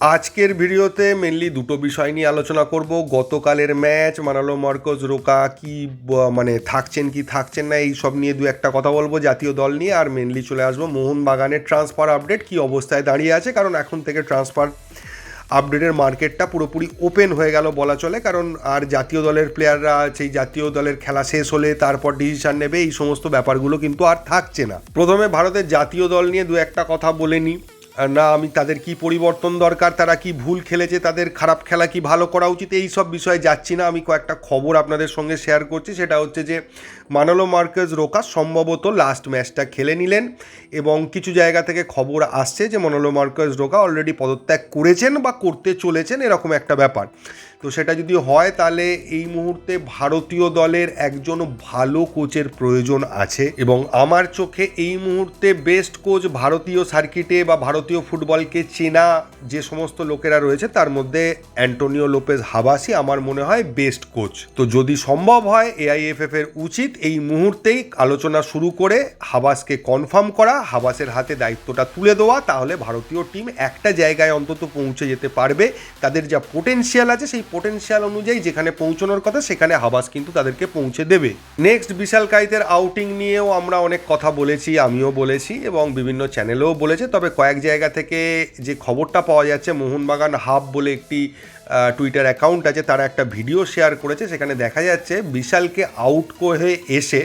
আজকের ভিডিওতে মেনলি দুটো বিষয় নিয়ে আলোচনা করব। গতকালের ম্যাচ মানালো মার্কোস রোকা কি মানে থাকছেন কি, থাকছেন না এই সব নিয়ে দু একটা কথা বলব জাতীয় দল নিয়ে। আর মেনলি চলে আসব মোহনবাগানের ট্রান্সফার আপডেট কি অবস্থায় দাঁড়িয়ে আছে, কারণ এখন থেকে ট্রান্সফার আপডেটের মার্কেটটা পুরোপুরি ওপেন হয়ে গেল বলা চলে। কারণ আর জাতীয় দলের প্লেয়াররা সেই জাতীয় দলের খেলা শেষ হলে তারপর ডিসিশন নেবে, এই সমস্ত ব্যাপারগুলো কিন্তু আর থাকছে না। প্রথমে ভারতের জাতীয় দল নিয়ে দু একটা কথা বলে নিই। না, আমি তাদের কি পরিবর্তন দরকার, তারা কি ভুল খেলেছে, তাদের খারাপ খেলা কি ভালো করা উচিত, এই সব বিষয়ে যাচ্ছি না। আমি কয়েকটা খবর আপনাদের সঙ্গে শেয়ার করছি, সেটা হচ্ছে যে মানালো মার্কেজ রোকা সম্ভবত লাস্ট ম্যাচটা খেলে নিলেন এবং কিছু জায়গা থেকে খবর আসছে যে মনোলো মার্কেজ রোকা অলরেডি পদত্যাগ করেছেন বা করতে চলেছেন, এরকম একটা ব্যাপার। তো সেটা যদি হয় তাহলে এই মুহূর্তে ভারতীয় দলের একজন ভালো কোচের প্রয়োজন আছে এবং আমার চোখে এই মুহূর্তে বেস্ট কোচ ভারতীয় সার্কিটে বা ভারতীয় ফুটবলকে চেনা যে সমস্ত লোকেরা রয়েছে, তার মধ্যে অ্যান্টোনিও লোপেজ হাবাসি আমার মনে হয় বেস্ট কোচ তো যদি সম্ভব হয় এআইএফএফ এর উচিত এই মুহূর্তেই আলোচনা শুরু করে হাবাসকে কনফার্ম করা, হাবাসের হাতে দায়িত্বটা তুলে দেওয়া, তাহলে ভারতীয় টিম একটা জায়গায় অন্তত পৌঁছে যেতে পারবে। তাদের যা পোটেনশিয়াল আছে, সেই পোটেনশিয়াল অনুযায়ী যেখানে পৌঁছানোর কথা, সেখানে হাবাস কিন্তু তাদেরকে পৌঁছে দেবে। নেক্সট বিশাল কাইতের আউটিং নিয়েও আমরা অনেক কথা বলেছি, আমিও বলেছি এবং বিভিন্ন চ্যানেলেও বলেছে। তবে কয়েক জায়গা থেকে যে খবরটা পাওয়া যাচ্ছে, মোহনবাগান হাব বলে একটি টুইটার অ্যাকাউন্ট আছে, তারা একটা ভিডিও শেয়ার করেছে, সেখানে দেখা যাচ্ছে বিশালকে আউট করে এসে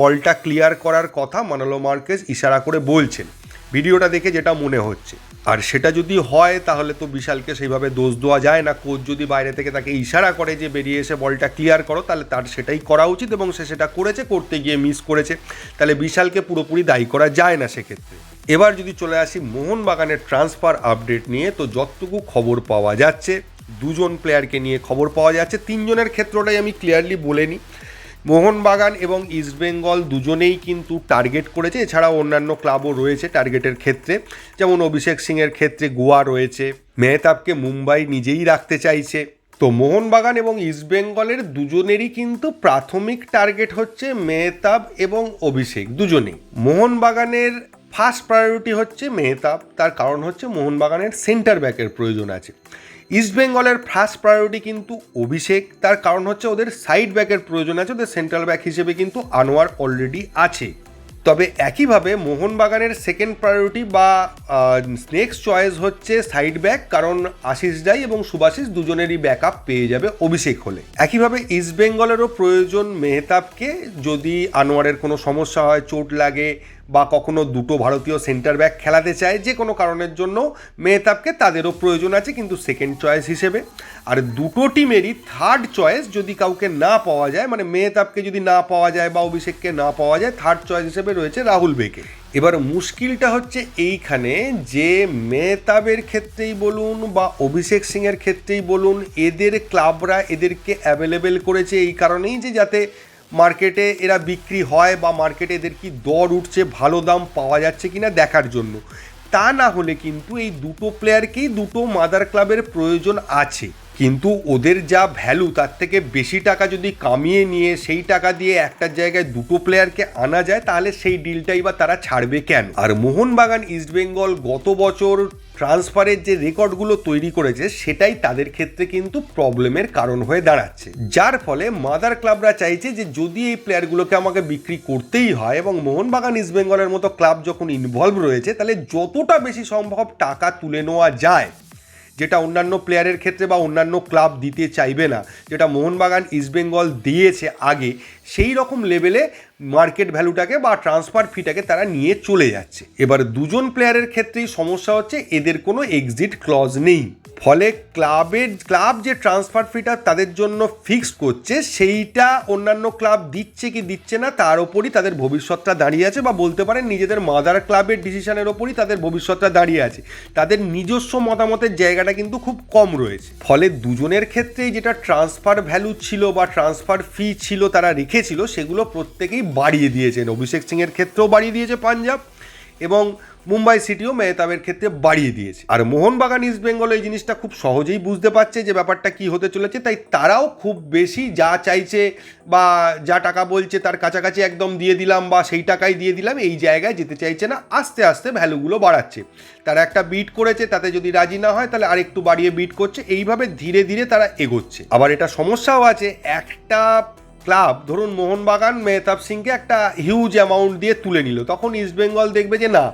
বলটা ক্লিয়ার করার কথা মানালো মার্কেজ ইশারা করে বলছেন। ভিডিওটা দেখে যেটা মনে হচ্ছে। আর সেটা যদি হয়, তাহলে তো বিশালকে সেইভাবে দোষ দেওয়া যায় না। কোচ যদি বাইরে থেকে তাকে ইশারা করে যে বেরিয়ে এসে বলটা ক্লিয়ার করো, তাহলে তার সেটাই করা উচিত এবং সে সেটা করেছে, করতে গিয়ে মিস করেছে। তাহলে বিশালকে পুরোপুরি দায়ী করা যায় না সেক্ষেত্রে। এবার যদি চলে আসি মোহনবাগানের ট্রান্সফার আপডেট নিয়ে, তো যতটুকু খবর পাওয়া যাচ্ছে দুজন প্লেয়ারকে নিয়ে খবর পাওয়া যাচ্ছে। তিনজনের ক্ষেত্রটাই আমি ক্লিয়ারলি বলে নিই মোহনবাগান এবং ইস্টবেঙ্গল দুজনেই কিন্তু টার্গেট করেছে। এছাড়াও অন্যান্য ক্লাবও রয়েছে টার্গেটের ক্ষেত্রে। যেমন অভিষেক সিংয়ের ক্ষেত্রে গোয়া রয়েছে। মেহতাবকে মুম্বাই নিজেই রাখতে চাইছে। তো মোহনবাগান এবং ইস্টবেঙ্গলের দুজনেরই কিন্তু প্রাথমিক টার্গেট হচ্ছে মেহতাব এবং অভিষেক। দুজনেই। মোহনবাগানের ফার্স্ট প্রায়োরিটি হচ্ছে মেহতাব, তার কারণ হচ্ছে মোহনবাগানের সেন্টার ব্যাকের প্রয়োজন আছে। ইস্টবেঙ্গলের ফার্স্ট প্রায়োরিটি কিন্তু অভিষেক, তার কারণ হচ্ছে ওদের সাইড ব্যাকের প্রয়োজন আছে, ওদের সেন্ট্রাল ব্যাক হিসেবে কিন্তু আনোয়ার অলরেডি আছে। তবে একইভাবে মোহনবাগানের সেকেন্ড প্রায়োরিটি বা নেক্সট চয়েস হচ্ছে সাইড ব্যাক, কারণ আশিস রাই এবং সুভাষিস দুজনেরই ব্যাকআপ পেয়ে যাবে অভিষেক হলে। একইভাবে ইস্টবেঙ্গলেরও প্রয়োজন মেহতাবকে, যদি আনোয়ারের কোনো সমস্যা হয়, চোট লাগে বা কখনো দুটো ভারতীয় সেন্টার ব্যাক খেলাতে চায়, যে কোনো কারণের জন্য মেহতাবকে তাদেরও প্রয়োজন আছে কিন্তু সেকেন্ড চয়েস হিসেবে। আর দুটো টিমেরই থার্ড চয়েস যদি কাউকে না পাওয়া যায় মানে মেহতাবকে যদি না পাওয়া যায় বা অভিষেককে না পাওয়া যায় থার্ড চয়েস হিসেবে রয়েছে রাহুল বেকে। এবার মুশকিলটা হচ্ছে এইখানে যে মেহতাবের ক্ষেত্রেই বলুন বা অভিষেক সিংয়ের ক্ষেত্রেই বলুন, এদের ক্লাবরা এদেরকে অ্যাভেলেবেল করেছে এই কারণেই যে যাতে মার্কেটে এরা বিক্রি হয় বা মার্কেটে এদের কি দর উঠছে, ভালো দাম পাওয়া যাচ্ছে কিনা দেখার জন্য। তা না হলে কিন্তু এই দুটো প্লেয়ারকেই দুটো মাদার ক্লাবের প্রয়োজন আছে। কিন্তু ওদের যা ভ্যালু তার থেকে বেশি টাকা যদি কামিয়ে নিয়ে সেই টাকা দিয়ে একটা জায়গায় দুটো প্লেয়ারকে আনা যায়, তাহলে সেই ডিলটাই বা তারা ছাড়বে কেন? আর মোহনবাগান ইস্টবেঙ্গল গত বছর ট্রান্সফারের যে রেকর্ডগুলো তৈরি করেছে, সেটাই তাদের ক্ষেত্রে কিন্তু প্রবলেমের কারণ হয়ে দাঁড়াচ্ছে। যার ফলে মাদার ক্লাবরা চাইছে যে যদি এই প্লেয়ারগুলোকে আমাকে বিক্রি করতেই হয় এবং মোহনবাগান ইস্টবেঙ্গলের মতো ক্লাব যখন ইনভলভ রয়েছে, তাহলে যতটা বেশি সম্ভব টাকা তুলে নেওয়া যায়। যেটা অন্যান্য প্লেয়ারের ক্ষেত্রে বা অন্যান্য ক্লাব দিতে চাইবে না। যেটা মোহনবাগান ইস্টবেঙ্গল দিয়েছে আগে, সেই রকম লেভেলে মার্কেট ভ্যালুটাকে বা ট্রান্সফার ফিটাকে তারা নিয়ে চলে যাচ্ছে। এবার দুজন প্লেয়ারের ক্ষেত্রেই সমস্যা হচ্ছে, এদের কোনো এক্সিট ক্লজ নেই। ফলে ক্লাবের ক্লাব যে ট্রান্সফার ফিটা তাদের জন্য ফিক্সড করছে, সেইটা অন্যান্য ক্লাব দিচ্ছে কি দিচ্ছে না, তার ওপরই তাদের ভবিষ্যৎটা দাঁড়িয়ে আছে বা বলতে পারেন নিজেদের মাদার ক্লাবের ডিসিশনের ওপরই তাদের ভবিষ্যৎটা দাঁড়িয়ে আছে। তাদের নিজস্ব মতামতের জায়গাটা কিন্তু খুব কম রয়েছে। ফলে দুজনের ক্ষেত্রেই যেটা ট্রান্সফার ভ্যালু ছিল বা ট্রান্সফার ফি ছিল তারা রেখেছিল, সেগুলো প্রত্যেকেই বাড়িয়ে দিয়েছেন। অভিষেক সিংয়ের ক্ষেত্রেও বাড়িয়ে দিয়েছে পাঞ্জাব এবং মুম্বাই সিটিও মেহতাবের ক্ষেত্রে বাড়িয়ে দিয়েছে। আর মোহনবাগান ইস্ট বেঙ্গল এই জিনিসটা খুব সহজেই বুঝতে পারছে যে ব্যাপারটা কি হতে চলেছে, তাই তারাও খুব বেশি যা চাইছে বা যা টাকা বলছে তার কাছাকাছি একদম দিয়ে দিলাম বা সেই টাকাই দিয়ে দিলাম, এই জায়গায় যেতে চাইছে না, আস্তে আস্তে ভ্যালুগুলো বাড়াচ্ছে। তারা একটা বিট করেছে, তাতে যদি রাজি না হয় তাহলে আরেকটু বাড়িয়ে বিট করছে, এইভাবে ধীরে ধীরে তারা এগোচ্ছে। আবার এটা সমস্যাও আছে, একটা ক্লাব, ধরুন মোহনবাগান, মেহতাব সিংকে একটা হিউজ অ্যামাউন্ট দিয়ে তুলে নিল। তখন ইস্টবেঙ্গল দেখবে যে, না,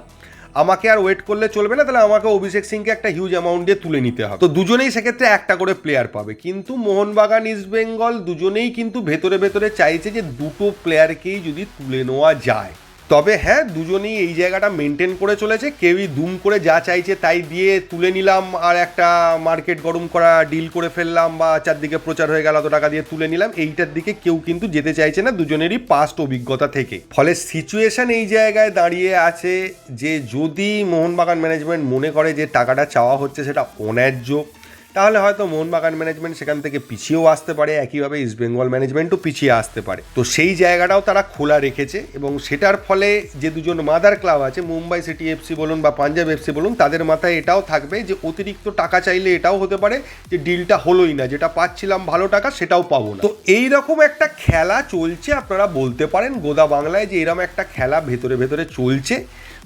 আমাকে আর ওয়েট করলে চলবে না, তাহলে আমাকে অভিষেক সিংকে একটা হিউজ অ্যামাউন্ট দিয়ে তুলে নিতে হবে। তো দুজনেই সেক্ষেত্রে একটা করে প্লেয়ার পাবে। কিন্তু মোহনবাগান ইস্টবেঙ্গল দুজনেই কিন্তু ভেতরে ভেতরে চাইছে যে দুটো প্লেয়ারকেই যদি তুলে নেওয়া যায়। তবে হ্যাঁ দুজনেই এই জায়গাটা মেনটেন করে চলেছে। কেউই দুম করে যা চাইছে তাই দিয়ে তুলে নিলাম আর একটা মার্কেট গরম করা ডিল করে ফেললাম বা চারদিকে প্রচার হয়ে গেল, এত টাকা দিয়ে তুলে নিলাম। এইটার দিকে কেউ কিন্তু যেতে চাইছে না দুজনেরই পাস্ট অভিজ্ঞতা থেকে। ফলে সিচুয়েশন এই জায়গায় দাঁড়িয়ে আছে যে যদি মোহনবাগান ম্যানেজমেন্ট মনে করে যে টাকাটা চাওয়া হচ্ছে সেটা অন্যায্য তাহলে হয়তো মোহনবাগান ম্যানেজমেন্ট সেখান থেকে পিছিয়েও আসতে পারে, একইভাবে ইস্টবেঙ্গল ম্যানেজমেন্টও পিছিয়ে আসতে পারে। তো সেই জায়গাটাও তারা খোলা রেখেছে এবং সেটার ফলে যে দুজন মাদার ক্লাব আছে, মুম্বাই সিটি এফসি বলুন বা পাঞ্জাব এফসি বলুন, তাদের মাথায় এটাও থাকবে যে অতিরিক্ত টাকা চাইলে এটাও হতে পারে যে ডিলটা হলোই না, যেটা পাচ্ছিলাম ভালো টাকা সেটাও পাবো না। তো এই রকম একটা খেলা চলছে, আপনারা বলতে পারেন গোদা বাংলায় যে এরকম একটা খেলা ভেতরে ভেতরে চলছে।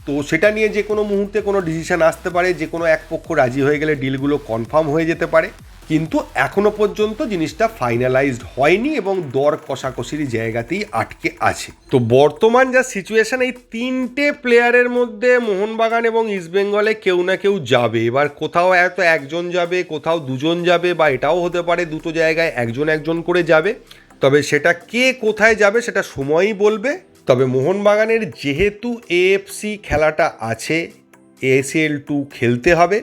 তো সেটা নিয়ে যে কোনো মুহূর্তে কোনো ডিসিশন আসতে পারে, যে কোনো এক পক্ষ রাজি হয়ে গেলে ডিলগুলো কনফার্ম হয়ে যেতে পারে। কিন্তু এখনও পর্যন্ত জিনিসটা ফাইনালাইজড হয়নি এবং দর কষাকষির জায়গাতেই আটকে আছে। তো বর্তমান যা সিচুয়েশন এই তিনটে প্লেয়ারের মধ্যে মোহনবাগান এবং ইস্টবেঙ্গলে কেউ না কেউ যাবে। এবার কোথাও হয়তো একজন যাবে, কোথাও দুজন যাবে বা এটাও হতে পারে দুটো জায়গায় একজন একজন করে যাবে। তবে সেটা কে কোথায় যাবে সেটা সময়ই বলবে। তবে মোহনবাগানের যেহেতু এএফসি খেলাটা আছে এএসএল টু খেলতে হবে,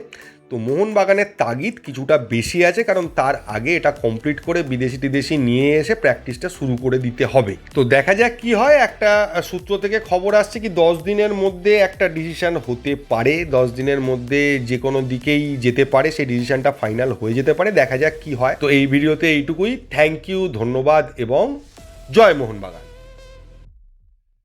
তো মোহনবাগানের তাগিদ কিছুটা বেশি আছে কারণ তার আগে এটা কমপ্লিট করে বিদেশি টিদেশি নিয়ে এসে প্র্যাকটিসটা শুরু করে দিতে হবে। তো দেখা যাক কি হয়, একটা সূত্র থেকে খবর আসছে কি দশ দিনের মধ্যে একটা ডিসিশান হতে পারে, দশ দিনের মধ্যে যে কোনো দিকেই যেতে পারে, সেই ডিসিশানটা ফাইনাল হয়ে যেতে পারে, দেখা যাক কি হয়। তো এই ভিডিওতে এইটুকুই। থ্যাংক ইউ ধন্যবাদ এবং জয় মোহনবাগান।